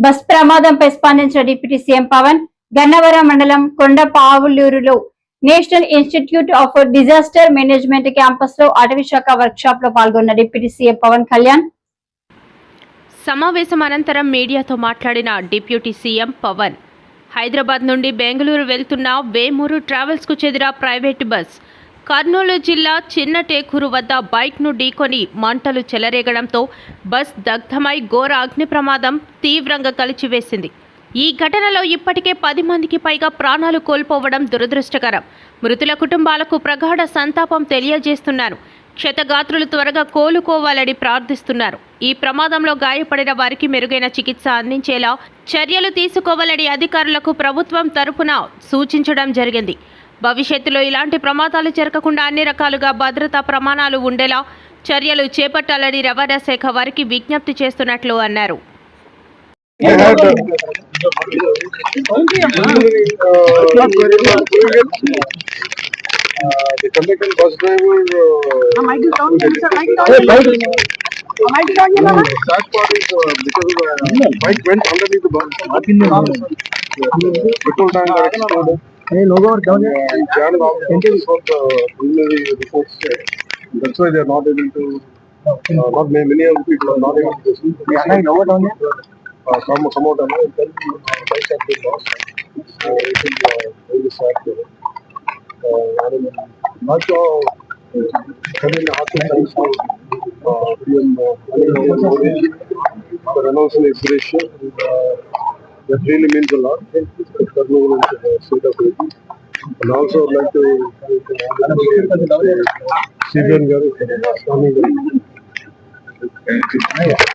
Bus ప్రమాదంపై స్పందించిన deputy CM Pawan Gannavaram మండలం కొండపావులూరులో National Institute of Disaster Management క్యాంపస్లో అటవీ శాఖ వర్క్ షాప్లో పాల్గొన్న డిప్యూటీ సీఎం పవన్ కళ్యాణ్. సమావేశం అనంతరం మీడియాతో మాట్లాడిన డిప్యూటీ సీఎం పవన్ హైదరాబాద్ నుండి బెంగళూరు వెళ్తున్న వేమూరు ట్రావెల్స్కు చెందిన ప్రైవేట్ బస్ కర్నూలు జిల్లా చిన్న టేకూరు వద్ద బైక్ను ఢీకొని మంటలు చెలరేగడంతో బస్ దగ్ధమై ఘోర అగ్ని ప్రమాదం తీవ్రంగా కలిచివేసింది. ఈ ఘటనలో ఇప్పటికే పది మందికి పైగా ప్రాణాలు కోల్పోవడం దురదృష్టకరం. మృతుల కుటుంబాలకు ప్రగాఢ సంతాపం తెలియజేస్తున్నారు. క్షతగాత్రులు త్వరగా కోలుకోవాలని ప్రార్థిస్తున్నారు. ఈ ప్రమాదంలో గాయపడిన వారికి మెరుగైన చికిత్స అందించేలా చర్యలు తీసుకోవాలని అధికారులకు ప్రభుత్వం తరపున సూచించడం జరిగింది. భవిష్యత్తులో ఇలాంటి ప్రమాదాలు జరగకుండా అన్ని రకాలుగా భద్రతా ప్రమాణాలు ఉండేలా చర్యలు చేపట్టాలని రవాణా శాఖ వారికి విజ్ఞప్తి చేస్తున్నట్లు అన్నారు petrol tank Hey, logo down here. Jan officers from the preliminary reports that's why they are not able to. Uh, not many, many of the people are not able to. Yeah, I know down here. Uh, come, come out and uh, tell me uh, bikes have been lost. Uh, it is uh, very sad. Uh, I'm not sure. uh, Having a heart thanks to uh, PM uh, Narendra Modi for announcing the expiration. And, uh, that really means a lot. The state of AP. And also I'd like to thank Civilian Garu for.